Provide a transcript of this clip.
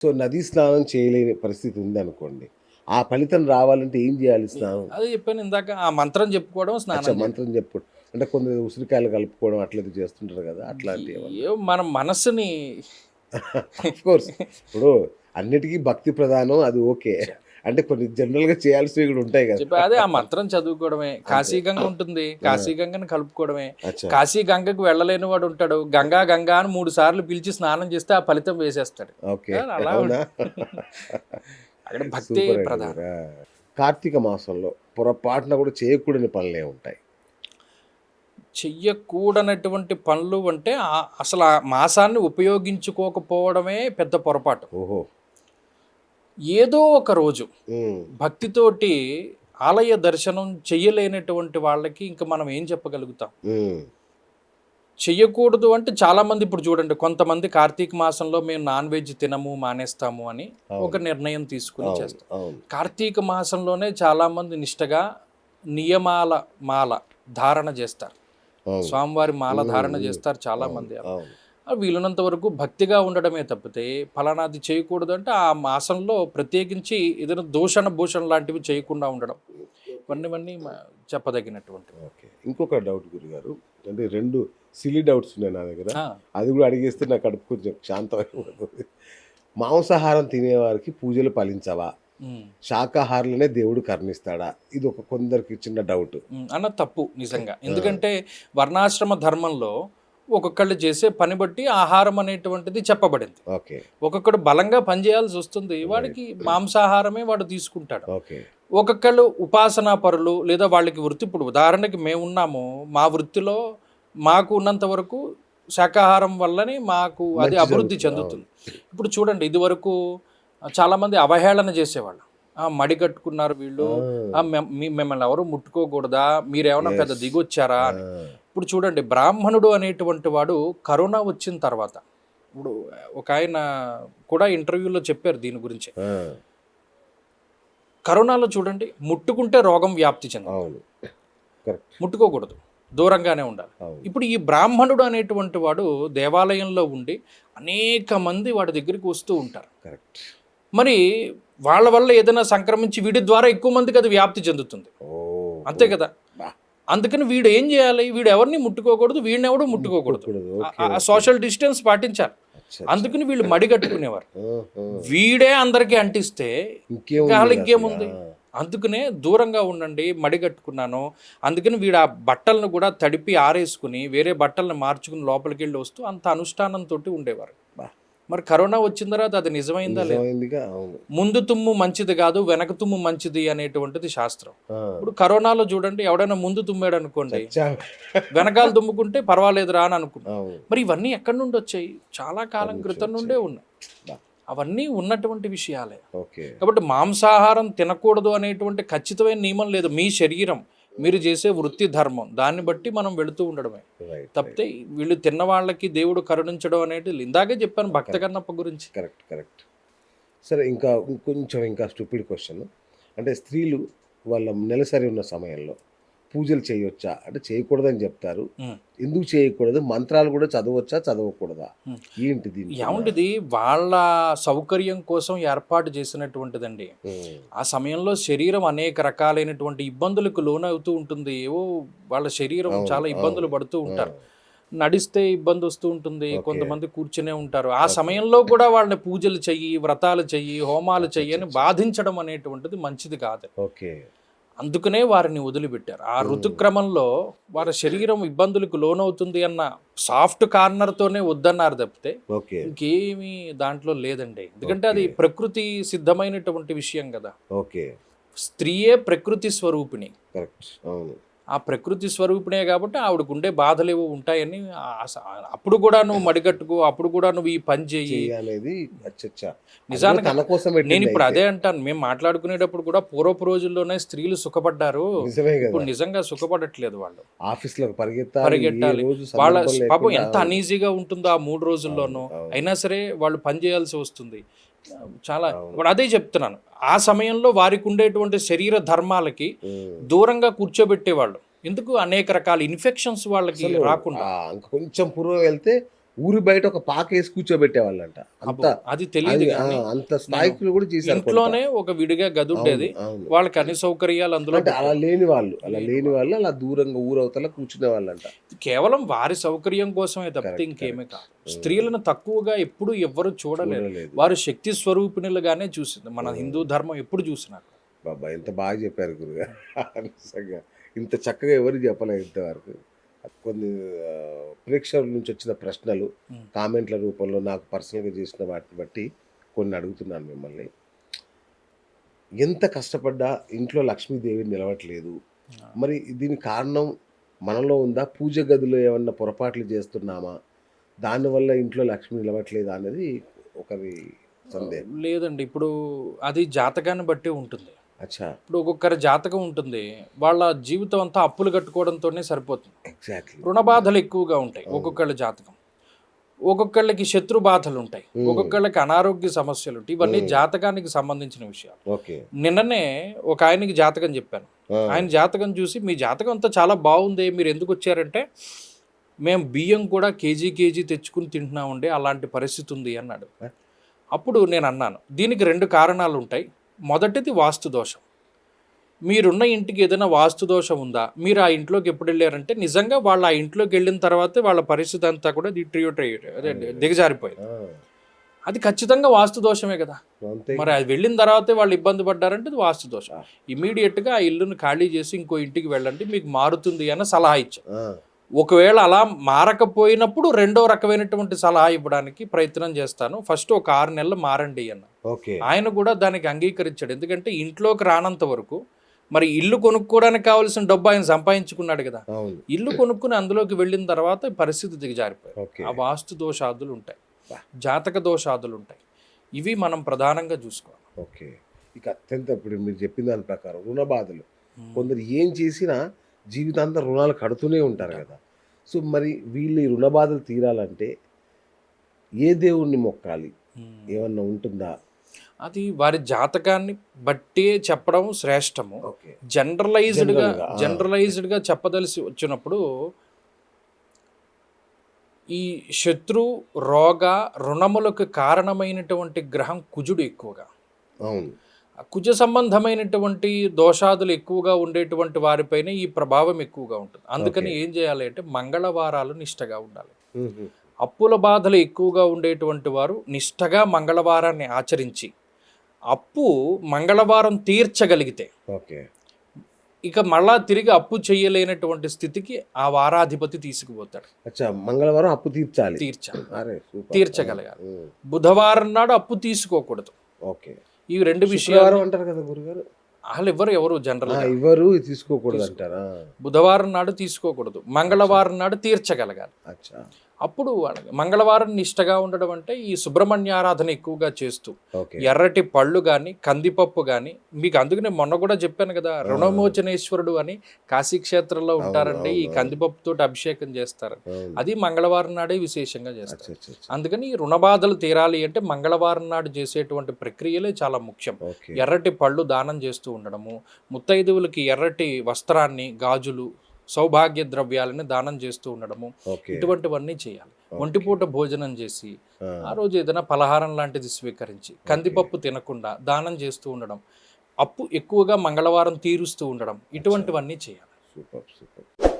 So నదీ స్నానం చేయలేని పరిస్థితి ఉంది అనుకోండి ఆ ఫలితం రావాలంటే ఏం చేయాలి స్నానం? అదే చెప్పాను ఇందాక ఆ మంత్రం చెప్పుకోవడం స్నానం. మంత్రం చెప్పు. అంటే కొన్ని ఉసిరికాయలు కలుపుకోవడం అట్లా చేస్తుంటారు కదా అట్లాంటివి మన మనసుని Of course. ఇప్పుడు అన్నిటికీ భక్తి ప్రధానం అది ఓకే. అంటే కొన్ని జనరల్గా చేయాల్సినవి కూడా ఉంటాయి కదా. అదే ఆ మంత్రం చదువుకోవడమే. కాశీ గంగ ఉంటుంది. కాశీ గంగని కలుపుకోవడమే. కాశీ గంగకు వెళ్ళలేని వాడు ఉంటాడు. గంగా గంగా అని మూడు సార్లు పిలిచి స్నానం చేస్తే ఆ ఫలితం వేసేస్తాడు. ఓకే. అలా అవునా? అక్కడ భక్తి. ప్రధానం. కార్తీక మాసంలో పొరపాటున కూడా చేయకూడని పనులే ఉంటాయి. చెయ్యకూడనటువంటి పనులు అంటే అసలు ఆ మాసాన్ని ఉపయోగించుకోకపోవడమే పెద్ద పొరపాటు. ఓహో. ఏదో ఒక రోజు భక్తితోటి ఆలయ దర్శనం చెయ్యలేనటువంటి వాళ్ళకి ఇంకా మనం ఏం చెప్పగలుగుతాం? చెయ్యకూడదు అంటే చాలా మంది ఇప్పుడు చూడండి కొంతమంది కార్తీక మాసంలో మేము నాన్ వెజ్ తినము మానేస్తాము అని ఒక నిర్ణయం తీసుకుని చేస్తాం. కార్తీక మాసంలోనే చాలా మంది నిష్టగా నియమాల మాల ధారణ చేస్తారు. స్వామివారి మాల ధారణ చేస్తారు చాలా మంది వీలున్నంత వరకు భక్తిగా ఉండడమే తప్పితే ఫలానాది చేయకూడదు అంటే ఆ మాసంలో ప్రత్యేకించి ఏదైనా దూషణ భూషణ లాంటివి చేయకుండా ఉండడం. ఇవన్నీ ఇవన్నీ మ- చెప్పదగినటువంటివి ఓకే. ఇంకొక డౌట్ గురుగారు అంటే రెండు సిలీ డౌట్స్ ఉన్నాయి నా దగ్గర. అది కూడా అడిగేస్తే నా కడుపు కొంచెం శాంతమైపోతుంది. మాంసాహారం తినేవారికి పూజలు ఫలించవా? శాకాహారులనే దేవుడు కరుణిస్తాడా? ఇది ఒక కొందరికి చిన్న డౌట్. అన్న తప్పు నిజంగా. ఎందుకంటే వర్ణాశ్రమ ధర్మంలో ఒక్కొక్కళ్ళు చేసే పని బట్టి ఆహారం అనేటువంటిది చెప్పబడింది. ఒక్కొక్కడు బలంగా పనిచేయాల్సి వస్తుంది. వాడికి మాంసాహారమే వాడు తీసుకుంటాడు. ఒక్కొక్కళ్ళు ఉపాసనా పరులు లేదా వాళ్ళకి వృత్తి ఇప్పుడు ఉదాహరణకి మేము ఉన్నాము మా వృత్తిలో మాకు ఉన్నంత వరకు శాకాహారం వల్లనే మాకు అది అభివృద్ధి. చెందుతుంది. ఇప్పుడు చూడండి ఇది వరకు చాలామంది అవహేళన చేసేవాళ్ళు. మడి కట్టుకున్నారు వీళ్ళు. మిమ్మల్ని ఎవరు ముట్టుకోకూడదా? మీరేమన్నా పెద్ద. దిగొచ్చారా? అని ఇప్పుడు చూడండి బ్రాహ్మణుడు అనేటువంటి వాడు కరోనా వచ్చిన తర్వాత ఇప్పుడు ఒక ఆయన కూడా ఇంటర్వ్యూలో చెప్పారు దీని గురించి. కరోనాలో చూడండి ముట్టుకుంటే రోగం వ్యాప్తి చెంది అవును. కరెక్ట్. ముట్టుకోకూడదు. దూరంగానే ఉండాలి. ఇప్పుడు ఈ బ్రాహ్మణుడు అనేటువంటి వాడు దేవాలయంలో ఉండి అనేక మంది వాడి దగ్గరికి వస్తూ ఉంటారు. మరి వాళ్ళ వల్ల ఏదైనా సంక్రమించి వీడి ద్వారా ఎక్కువ మందికి అది వ్యాప్తి చెందుతుంది. అంతే కదా. అందుకని వీడు ఏం చేయాలి? వీడు ఎవరిని ముట్టుకోకూడదు వీడిని ఎవడు ముట్టుకోకూడదు. సోషల్ డిస్టెన్స్ పాటించాలి. అందుకని వీళ్ళు మడి కట్టుకునేవారు. ఆహా. వీడే అందరికీ అంటిస్తే అసలు? ఇంకేముంది. అందుకనే దూరంగా ఉండండి మడి కట్టుకున్నాను. అందుకని వీడు ఆ బట్టలను కూడా తడిపి ఆరేసుకుని వేరే బట్టలను మార్చుకుని లోపలికి వెళ్ళి వస్తూ అంత అనుష్ఠానంతో ఉండేవారు. బా. మరి కరోనా వచ్చిన తర్వాత అది నిజమైందా లేదు? ముందు తుమ్ము మంచిది కాదు వెనక తుమ్ము మంచిది అనేటువంటిది శాస్త్రం. ఇప్పుడు కరోనాలో చూడండి ఎవడైనా ముందు తుమ్మాడు అనుకోండి. వెనకాల తుమ్ముకుంటే పర్వాలేదురా అని అనుకున్నాం మరి ఇవన్నీ ఎక్కడి నుండి వచ్చాయి? చాలా కాలం క్రితం నుండే ఉన్నాయి. అవన్నీ ఉన్నటువంటి విషయాలే. కాబట్టి మాంసాహారం తినకూడదు అనేటువంటి ఖచ్చితమైన నియమం లేదు. మీ శరీరం మీరు చేసే వృత్తి ధర్మం దాన్ని బట్టి మనం వెళుతూ ఉండడమే. తప్పితే వీళ్ళు తిన్న వాళ్ళకి దేవుడు కరుణించడం అనేది ఇందాకే చెప్పాను భక్త కన్నప్ప గురించి. కరెక్ట్ కరెక్ట్ సరే ఇంకా కొంచెం ఇంకా స్టూపిడ్ క్వశ్చన్ అంటే స్త్రీలు వాళ్ళ నెలసరి ఉన్న సమయంలో పూజలు చేయొచ్చా అంటే చేయకూడదని చెప్తారు. ఎందుకు చేయకూడదు? మంత్రాలు కూడా చదవచ్చా? చదవకూడదా? ఉమ్. ఏంటి దీని ఏమంటిది? వాళ్ళ సౌకర్యం కోసం ఏర్పాటు చేసినటువంటిదండి. ఆ సమయంలో శరీరం అనేక రకాలైనటువంటి ఇబ్బందులకు లోనవుతూ ఉంటుంది. ఏవో వాళ్ళ శరీరం చాలా ఇబ్బందులు. పడుతూ ఉంటారు. నడిస్తే ఇబ్బంది వస్తూ ఉంటుంది. కొంతమంది కూర్చునే ఉంటారు. ఆ సమయంలో కూడా వాళ్ళని పూజలు చెయ్యి వ్రతాలు చెయ్యి హోమాలు చెయ్యి అని బాధించడం అనేటువంటిది మంచిది కాదు. ఓకే. అందుకనే వారిని వదిలిపెట్టారు. ఆ ఋతుక్రమంలో వారి శరీరం ఇబ్బందులకు లోనవుతుంది అన్న సాఫ్ట్ కార్నర్తోనే వద్దన్నారు తప్పితే ఇంకేమీ దాంట్లో లేదండి. ఎందుకంటే అది. ప్రకృతి సిద్ధమైనటువంటి విషయం కదా. ఓకే. స్త్రీయే ప్రకృతి స్వరూపిణి. కరెక్ట్. అవును. ఆ ప్రకృతి స్వరూపిణే కాబట్టి ఆవిడకు ఉండే బాధలు ఏవో ఉంటాయని అప్పుడు కూడా నువ్వు మడిగట్టుకో అప్పుడు కూడా నువ్వు ఈ పని చెయ్యి చెయ్యి అనేది నిజానికి నేను ఇప్పుడు. అదే అంటాను. మేము మాట్లాడుకునేటప్పుడు కూడా పూర్వపు రోజుల్లోనే స్త్రీలు సుఖపడ్డారు. ఇప్పుడు నిజంగా సుఖపడట్లేదు వాళ్ళు. ఆఫీస్లకు పరిగెత్తాలి వాళ్ళ పాపం ఎంత అనీజీగా ఉంటుందో ఆ మూడు రోజుల్లోనూ. అయినా సరే వాళ్ళు పని చేయాల్సి వస్తుంది. చాలా. ఇప్పుడు అదే చెప్తున్నాను ఆ సమయంలో వారికి ఉండేటువంటి శరీర ధర్మాలకి. దూరంగా కూర్చోబెట్టేవాళ్ళు ఎందుకు అనేక రకాల ఇన్ఫెక్షన్స్ వాళ్ళకి రాకుండా కొంచెం పూర్వం వెళ్తే ఊరి బయట ఒక పాక వేసి కూర్చోబెట్టేవాళ్ళంట. అంత అది తెలియదు అంత స్థాయికి కూడా చేశారు ఇంట్లోనే ఒక విడిగా గది. ఉండేది. వాళ్ళకి అన్ని సౌకర్యాలు అందులో అలా. లేని వాళ్ళు అలా లేని వాళ్ళు. అలా దూరంగా ఊరవతల కూర్చునే వాళ్ళంట కేవలం వారి సౌకర్యం కోసమే తప్పితే ఇంకేమీ కాదు. స్త్రీలను తక్కువగా ఎప్పుడు ఎవ్వరు చూడలేరు చూడలేదు. వారు శక్తి స్వరూపిణులుగానే చూసింది. మన హిందూ ధర్మం ఎప్పుడు చూసినారు బాబా ఎంత బాగా చెప్పారు నిజంగా. ఇంత చక్కగా ఎవరు చెప్పలేదు ఇంతవరకు. కొన్ని ప్రేక్షకుల నుంచి వచ్చిన ప్రశ్నలు. కామెంట్ల రూపంలో నాకు పర్సనల్గా చేసిన వాటిని బట్టి కొన్ని అడుగుతున్నాను మిమ్మల్ని. ఎంత కష్టపడ్డా ఇంట్లో లక్ష్మీదేవి నిలవట్లేదు. మరి దీని కారణం మనలో ఉందా? పూజ గదిలో ఏమన్నా పొరపాట్లు చేస్తున్నామా? దానివల్ల ఇంట్లో లక్ష్మి నిలవట్లేదా అనేది ఒకరి సందేహం. లేదండి. ఇప్పుడు అది జాతకాన్ని బట్టి ఉంటుంది. అచ్చా. ఇప్పుడు ఒక్కొక్కరి జాతకం ఉంటుంది. వాళ్ళ జీవితం అంతా అప్పులు కట్టుకోవడంతోనే సరిపోతుంది. ఎగ్జాక్ట్లీ రుణ బాధలు ఎక్కువగా ఉంటాయి ఒక్కొక్కళ్ళ జాతకం. ఒక్కొక్కళ్ళకి శత్రు బాధలు ఉంటాయి. Hmm. ఒక్కొక్కళ్ళకి అనారోగ్య సమస్యలు ఉంటాయి. ఇవన్నీ Hmm. జాతకానికి సంబంధించిన విషయాలు. ఓకే నిన్ననే ఒక ఆయనకి జాతకం చెప్పాను. ఆయన జాతకం చూసి మీ జాతకం అంతా చాలా బాగుంది. మీరు ఎందుకు వచ్చారంటే మేము బియ్యం కూడా కేజీ కేజీ తెచ్చుకుని తింటున్నామండి. అలాంటి పరిస్థితి ఉంది అన్నాడు? అప్పుడు నేను అన్నాను. దీనికి రెండు కారణాలు ఉంటాయి. మొదటిది వాస్తు దోషం. మీరున్న ఇంటికి ఏదైనా వాస్తు దోషం ఉందా? మీరు ఆ ఇంట్లోకి ఎప్పుడు వెళ్ళారంటే నిజంగా వాళ్ళు ఆ ఇంట్లోకి వెళ్ళిన తర్వాతే వాళ్ళ పరిస్థితి అంతా కూడా డిట్రియోట్ అదే దిగజారిపోయింది. అది ఖచ్చితంగా వాస్తు దోషమే కదా. మరి అది వెళ్ళిన తర్వాతే వాళ్ళు ఇబ్బంది పడ్డారంటే అది వాస్తు దోషం. ఇమీడియట్గా ఆ ఇల్లును ఖాళీ చేసి ఇంకో ఇంటికి వెళ్ళండి మీకు మారుతుంది అని సలహా ఇచ్చాం. ఒకవేళ అలా మారకపోయినప్పుడు రెండో రకమైనటువంటి సలహా ఇవ్వడానికి ప్రయత్నం చేస్తాను. ఫస్ట్ ఒక ఆరు నెలలు మారండి అన్న. ఓకే. ఆయన కూడా దానికి అంగీకరించాడు. ఎందుకంటే ఇంట్లోకి రానంత వరకు మరి ఇల్లు కొనుక్కోవడానికి కావాల్సిన డబ్బు ఆయన సంపాదించుకున్నాడు కదా. ఇల్లు కొనుక్కుని అందులోకి వెళ్ళిన తర్వాత పరిస్థితి దిగజారిపోయింది ఓకే. ఆ వాస్తు దోషాదులు ఉంటాయి. జాతక దోషాదులు ఉంటాయి. ఇవి మనం ప్రధానంగా చూసుకోవాలి. ఓకే. ఇక అత్యంత ఇప్పుడు మీరు చెప్పిన దాని ప్రకారం రుణ బాధలు. కొందరు ఏం చేసినా జీవితాంతం రుణాలు కడుతూనే ఉంటారు కదా. సో మరి వీళ్ళు ఈ రుణ బాధలు తీరాలంటే ఏ దేవుణ్ణి మొక్కాలి. ఏమన్నా ఉంటుందా? అది వారి జాతకాన్ని బట్టే చెప్పడం శ్రేష్టము. జనరలైజ్డ్గా. జనరలైజ్డ్గా చెప్పదలసి వచ్చినప్పుడు ఈ శత్రు రోగ రుణములకు కారణమైనటువంటి గ్రహం కుజుడు ఎక్కువగా. అవును. కుజ సంబంధమైనటువంటి దోషాదులు ఎక్కువగా ఉండేటువంటి వారిపైన ఈ ప్రభావం ఎక్కువగా ఉంటుంది. అందుకని ఏం చేయాలి అంటే మంగళవారాలు నిష్టగా ఉండాలి. అప్పుల బాధలు ఎక్కువగా ఉండేటువంటి వారు నిష్టగా మంగళవారాన్ని ఆచరించి అప్పు మంగళవారం తీర్చగలిగితే ఓకే. ఇక మళ్ళా తిరిగి అప్పు చేయలేనటువంటి స్థితికి ఆ వారాధిపతి తీసుకుపోతాడు. అచ్చా మంగళవారం అప్పు తీర్చాలి. తీర్చాలి. తీర్చగలగాలి. బుధవారం నాడు అప్పు తీసుకోకూడదు. ఓకే. ఈ రెండు విషయాలు అంటారు కదా గురుగారు? వాళ్ళు ఎవరు ఎవరు జనరల్ ఇవ్వరు తీసుకోకూడదు అంటారా? బుధవారం నాడు తీసుకోకూడదు. మంగళవారం నాడు తీర్చగలగాలి. అచ్చా. అప్పుడు మంగళవారం నిష్టగా ఉండడం అంటే ఈ సుబ్రహ్మణ్య ఆరాధన ఎక్కువగా చేస్తూ ఎర్రటి పళ్ళు కానీ కందిపప్పు కానీ మీకు అందుకనే మొన్న కూడా చెప్పాను కదా రుణమోచనేశ్వరుడు అని కాశీ క్షేత్రంలో ఉంటారండి ఈ. కందిపప్పుతో అభిషేకం చేస్తారు. అది మంగళవారం నాడే విశేషంగా చేస్తారు. అందుకని ఈ రుణబాధలు తీరాలి అంటే మంగళవారం నాడు చేసేటువంటి ప్రక్రియలే చాలా ముఖ్యం ఎర్రటి పళ్ళు దానం చేస్తూ ఉండడము ముత్తైదువులకి ఎర్రటి వస్త్రాన్ని గాజులు సౌభాగ్య ద్రవ్యాలని దానం చేస్తూ ఉండడము. ఇటువంటివన్నీ చేయాలి. ఒంటిపూట భోజనం చేసి ఆ, ఆ రోజు ఏదైనా పలహారం లాంటిది స్వీకరించి కందిపప్పు తినకుండా దానం చేస్తూ ఉండడం అప్పు ఎక్కువగా మంగళవారం తీరుస్తూ ఉండడం ఇటువంటివన్నీ చేయాలి. Super super.